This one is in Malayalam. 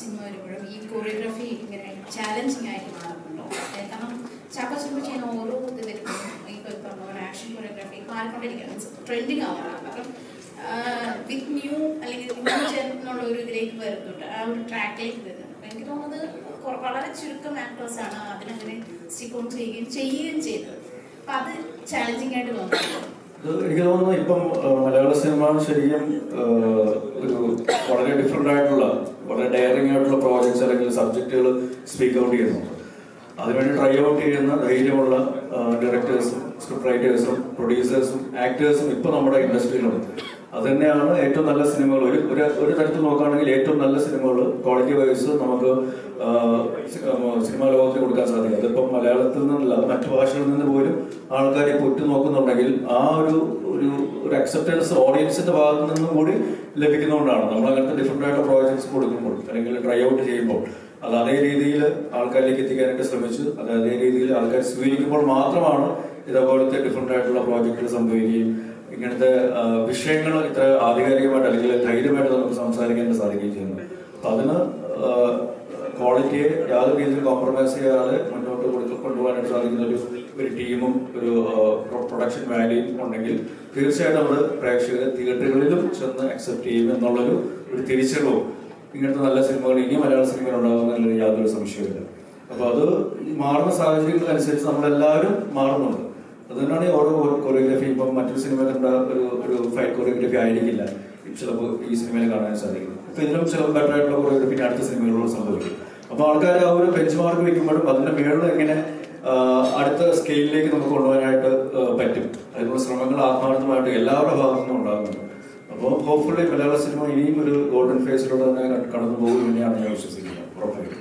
സിനിമ വരുമ്പോഴും ഈ കൊറിയോഗ്രാഫി ഇങ്ങനെ ചാലഞ്ചിങ് ആയിട്ട് മാറുന്നുണ്ടോ. കാരണം ചാക്ക സിനിമ ചെയ്യുന്ന ഓരോ ഇത് വരുമ്പോഴും ഈ പറഞ്ഞ ആക്ഷൻ കൊറിയോഗ്രാഫി മാറിക്കൊണ്ടിരിക്കുക മീൻസ് ട്രെൻഡിങ് ആവുകയാണ് കാരണം വിത്ത് ന്യൂ അല്ലെങ്കിൽ എന്നുള്ള ഒരു ഇതിലേക്ക് വരുന്നുണ്ട്. ആ ഒരു ട്രാക്കിലേക്ക് വരുന്നുണ്ട്. എനിക്ക് തോന്നുന്നത് വളരെ ചുരുക്കം ആക്ടേഴ്സാണ് അതിനങ്ങനെ സ്റ്റിക്ക് ഓൺ ചെയ്യുകയും ചെയ്യുകയും ചെയ്തത് അപ്പം അത് ചാലഞ്ചിങ് ആയിട്ട് തോന്നുന്നു എനിക്ക് തോന്നുന്നു ഇപ്പം മലയാള സിനിമ ശരിക്കും ഒരു വളരെ ഡിഫറെന്റ് ആയിട്ടുള്ള വളരെ ഡയറിംഗ് ആയിട്ടുള്ള പ്രോജക്ട്സ് അല്ലെങ്കിൽ സബ്ജക്റ്റുകൾ സ്പീക്ക് ഔട്ട് ചെയ്യുന്നുണ്ട് അതിനുവേണ്ടി ട്രൈ ഔട്ട് ചെയ്യുന്ന ധൈര്യമുള്ള ഡയറക്ടേഴ്സും സ്ക്രിപ്റ്റ് റൈറ്റേഴ്സും പ്രൊഡ്യൂസേഴ്സും ആക്ടേഴ്സും ഇപ്പം നമ്മുടെ ഇൻഡസ്ട്രിയിലുണ്ട് അത് തന്നെയാണ് ഏറ്റവും നല്ല സിനിമകൾ. ഒരു ഒരു തരത്തിൽ നോക്കുകയാണെങ്കിൽ ഏറ്റവും നല്ല സിനിമകൾ ക്വാളിറ്റി വൈസ് നമുക്ക് സിനിമാ ലോകത്തിന് കൊടുക്കാൻ സാധിക്കും. അതിപ്പം മലയാളത്തിൽ നിന്നല്ല മറ്റു ഭാഷകളിൽ നിന്ന് പോലും ആൾക്കാരെ പൊറ്റു നോക്കുന്നുണ്ടെങ്കിൽ ആ ഒരു ഒരു ഒരു അക്സെപ്റ്റൻസ് ഓഡിയൻസിന്റെ ഭാഗത്തു നിന്നും കൂടി ലഭിക്കുന്നതുകൊണ്ടാണ്. നമ്മൾ അങ്ങനത്തെ ഡിഫറെന്റ് ആയിട്ടുള്ള പ്രോജക്ട്സ് കൊടുക്കുമ്പോൾ അല്ലെങ്കിൽ ട്രൈ ഔട്ട് ചെയ്യുമ്പോൾ അത് അതേ രീതിയിൽ ആൾക്കാരിലേക്ക് എത്തിക്കാനായിട്ട് ശ്രമിച്ചു അത് അതേ രീതിയിൽ ആൾക്കാർ സ്വീകരിക്കുമ്പോൾ മാത്രമാണ് ഇതേപോലത്തെ ഡിഫറെന്റ് ആയിട്ടുള്ള പ്രോജക്റ്റുകൾ സംഭവിക്കുകയും ഇങ്ങനത്തെ വിഷയങ്ങൾ ഇത്ര ആധികാരികമായിട്ട് അല്ലെങ്കിൽ ധൈര്യമായിട്ട് നമുക്ക് സംസാരിക്കാൻ സാധിക്കുകയും ചെയ്യുന്നു. അപ്പൊ അതിന് ക്വാളിറ്റിയെ യാതൊരു രീതിയിൽ കോംപ്രമൈസ് ചെയ്യാതെ മുന്നോട്ട് കൊടുത്ത് കൊണ്ടുപോകാനായിട്ട് സാധിക്കുന്ന ഒരു ഒരു ടീമും ഒരു പ്രൊഡക്ഷൻ വാല്യൂയും ഉണ്ടെങ്കിൽ തീർച്ചയായിട്ടും അവർ പ്രേക്ഷകർ തിയേറ്ററുകളിലും ചെന്ന് അക്സെപ്റ്റ് ചെയ്യും എന്നുള്ളൊരു ഒരു തിരിച്ചറിവും ഇങ്ങനത്തെ നല്ല സിനിമകൾ ഇനി മലയാള സിനിമയിൽ ഉണ്ടാകുന്നതിൽ യാതൊരു സംശയമില്ല അപ്പൊ അത് മാറുന്ന സാഹചര്യങ്ങൾക്കനുസരിച്ച് നമ്മളെല്ലാവരും മാറുന്നുണ്ട്. അത് തന്നെയാണ് ഈ ഓരോ കൊറിയോഗ്രഫി ഇപ്പം മറ്റൊരു സിനിമയിൽ ഒരു ഒരു ഫൈറ്റ് കൊറിയോഗ്രഫി ആയിരിക്കില്ല. ചിലപ്പോൾ ഈ സിനിമയിൽ കാണാൻ സാധിക്കും. അപ്പൊ ഇതിലും ചില ബെറ്റർ ആയിട്ടുള്ള കൊറിയോഗ്രാഫി അടുത്ത സിനിമകളിലൂടെ സംഭവിക്കും. അപ്പൊ ആൾക്കാർ ആ ഒരു ബെഞ്ച് മാർക്ക് വെക്കുമ്പോഴും അതിന്റെ മേളിൽ എങ്ങനെ അടുത്ത സ്കെയിലിലേക്ക് നമുക്ക് കൊണ്ടുപോകാനായിട്ട് പറ്റും. അതിനുള്ള ശ്രമങ്ങൾ ആത്മാർത്ഥമായിട്ട് എല്ലാവരുടെ ഭാഗത്തു നിന്നും ഉണ്ടാകുന്നുണ്ട്. അപ്പോൾ ഹോപ്പ്ഫുള്ളി മലയാള സിനിമ ഇനിയും ഒരു ഗോൾഡൻ ഫേസിലൂടെ തന്നെ കടന്നു പോകുമെന്നാണ് ഞാൻ വിശ്വസിക്കുന്നത് ഉറപ്പായിട്ടും.